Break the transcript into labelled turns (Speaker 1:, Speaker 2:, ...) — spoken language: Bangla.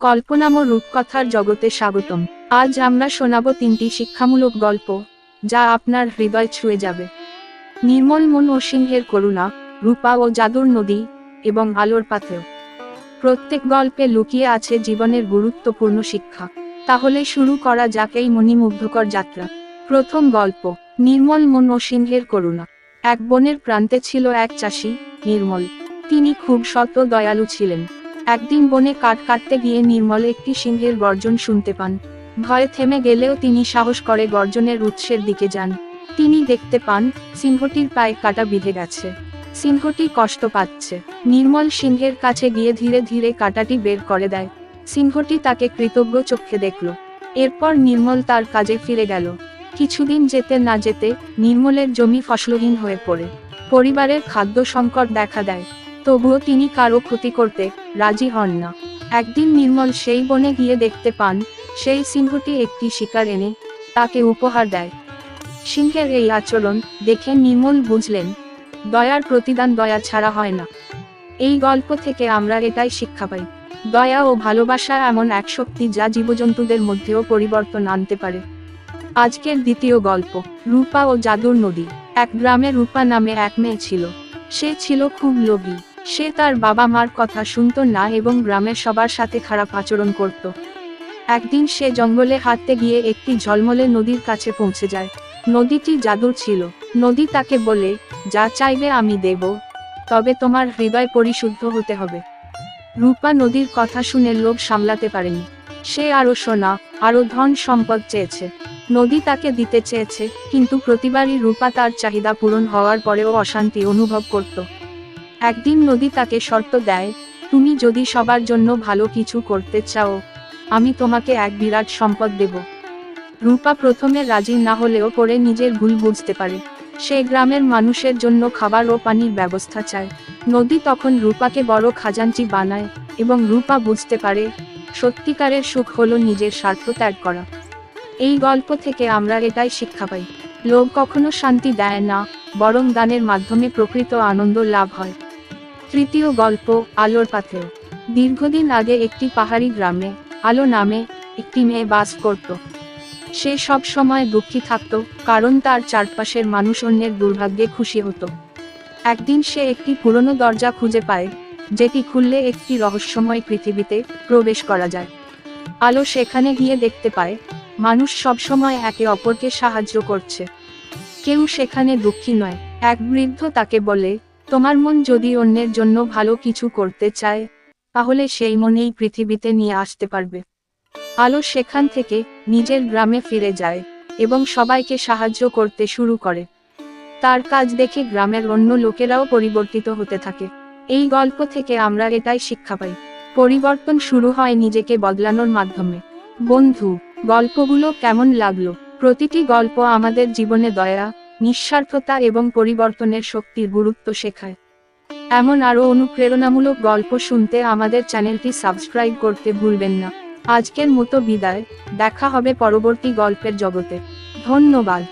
Speaker 1: কল্পনাম রূপকথার জগতে স্বাগতম। আজ আমরা শোনাব তিনটি শিক্ষামূলক গল্প, যা আপনার হৃদয় ছুঁয়ে যাবে। নির্মল মন ও সিংহের করুণা, রূপা ও জাদুর নদী এবং আলোর পাথেও প্রত্যেক গল্পে লুকিয়ে আছে জীবনের গুরুত্বপূর্ণ শিক্ষা। তাহলে শুরু করা যাক এই মণিমুগ্ধকর যাত্রা। প্রথম গল্প, নির্মল মন ও সিংহের করুণা। এক বনের প্রান্তে ছিল এক চাষি, নির্মল। তিনি খুব ও দয়ালু ছিলেন। একদিন বনে কাঠ কাটতে গিয়ে নির্মল একটি সিংহের গর্জন শুনতে পান। ভয়ে থেমে গেলেও তিনি সাহস করে গর্জনের উৎসের দিকে যান। তিনি দেখতে পান, সিংহটির পায়ে কাটা বিঁধে গেছে। সিংহটি কষ্ট পাচ্ছে। নির্মল সিংহের কাছে গিয়ে ধীরে ধীরে কাটাটি বের করে দেয়। সিংহটি তাকে কৃতজ্ঞ চোখে দেখল। এরপর নির্মল তার কাজে ফিরে গেল। কিছুদিন যেতে না যেতে নির্মলের জমি ফসলহীন হয়ে পড়ে। পরিবারের খাদ্য সংকট দেখা দেয়। তবুও তিনি কারও ক্ষতি করতে রাজি হন না। একদিন নির্মল সেই বনে গিয়ে দেখতে পান, সেই সিংহটি একটি শিকার এনে তাকে উপহার দেয়। সিংহের এই আচরণ দেখে নির্মল বুঝলেন, দয়ার প্রতিদান দয়া ছাড়া হয় না। এই গল্প থেকে আমরা এটাই শিক্ষা পাই। দয়া ও ভালোবাসা এমন এক শক্তি যা জীবজন্তুদের মধ্যেও পরিবর্তন আনতে পারে। আজকের দ্বিতীয় গল্প, রূপা ও জাদুর নদী। এক গ্রামে রূপা নামে এক মেয়ে ছিল। সে ছিল খুব লোভী। সে তার বাবা মার কথা শুনতো না এবং গ্রামের সবার সাথে খারাপ আচরণ করত। একদিন সে জঙ্গলে হাঁটতে গিয়ে একটি ঝলমলে নদীর কাছে পৌঁছে যায়। নদীটি জাদুর ছিল। নদী তাকে বলে, যা চাইবে আমি দেব। তবে তোমার হৃদয় পরিশুদ্ধ হতে হবে রূপা নদীর কথা শুনে লোভ সামলাতে পারেনি। সে আরও সোনা আরও ধন সম্পদ চেয়েছে। নদী তাকে দিতে চেয়েছে, কিন্তু প্রতিবারই রূপা তার চাহিদা পূরণ হওয়ার পরেও অশান্তি অনুভব করত। একদিন নদী তাকে শর্ত দেয়, তুমি যদি সবার জন্য ভালো কিছু করতে চাও, আমি তোমাকে এক বিরাট সম্পদ দেব। রূপা প্রথমে রাজি না হলেও পরে নিজের ভুল বুঝতে পারে। সে গ্রামের মানুষের জন্য খাবার ও পানির ব্যবস্থা চায়। নদী তখন রূপাকে বড় খাজাঞ্চি বানায় এবং রূপা বুঝতে পারে, সত্যিকারের সুখ হলো নিজের স্বার্থ ত্যাগ করা। এই গল্প থেকে আমরা এটাই শিক্ষা পাই। লোক কখনো শান্তি দেয় না, বরং দানের মাধ্যমে প্রকৃত আনন্দ লাভ হয়। তৃতীয় গল্প, আলোর পাথেও দীর্ঘদিন আগে একটি পাহাড়ি গ্রামে, আলো নামে, একটি মেয়ে বাস করত। সে সব সময় দুঃখী থাকত, কারণ তার চারপাশের মানুষ অন্যের দুর্ভাগ্যে খুশি হতো। একদিন সে একটি পুরনো দরজা খুঁজে পায়, যেটি খুললে একটি রহস্যময় পৃথিবীতে প্রবেশ করা যায়। আলো সেখানে গিয়ে দেখতে পায়, মানুষ সবসময় একে অপরকে সাহায্য করছে। কেউ সেখানে দুঃখী নয়, এক বৃদ্ধ তাকে বলে তোমার মন যদি অন্যের জন্য ভালো কিছু করতে চায়, তাহলে সেই মনেই পৃথিবীতে নিয়ে আসতে পারবে। আলো সেখান থেকে নিজের গ্রামে ফিরে যায় এবং সবাইকে সাহায্য করতে শুরু করে। তার কাজ দেখে গ্রামের অন্য লোকেরাও পরিবর্তিত হতে থাকে। এই গল্প থেকে আমরা এটাই শিক্ষা পাই। পরিবর্তন শুরু হয় নিজেকে বদলানোর মাধ্যমে। বন্ধু, গল্পগুলো কেমন লাগল? প্রতিটি গল্প আমাদের জীবনে দয়া নিঃস্বার্থতা এবং পরিবর্তনের শক্তির গুরুত্ব শেখায়। এমন আরও অনুপ্রেরণামূলক গল্প শুনতে আমাদের চ্যানেলটি সাবস্ক্রাইব করতে ভুলবেন না। আজকের মতো বিদায়, দেখা হবে পরবর্তী গল্পের জগতে। ধন্যবাদ।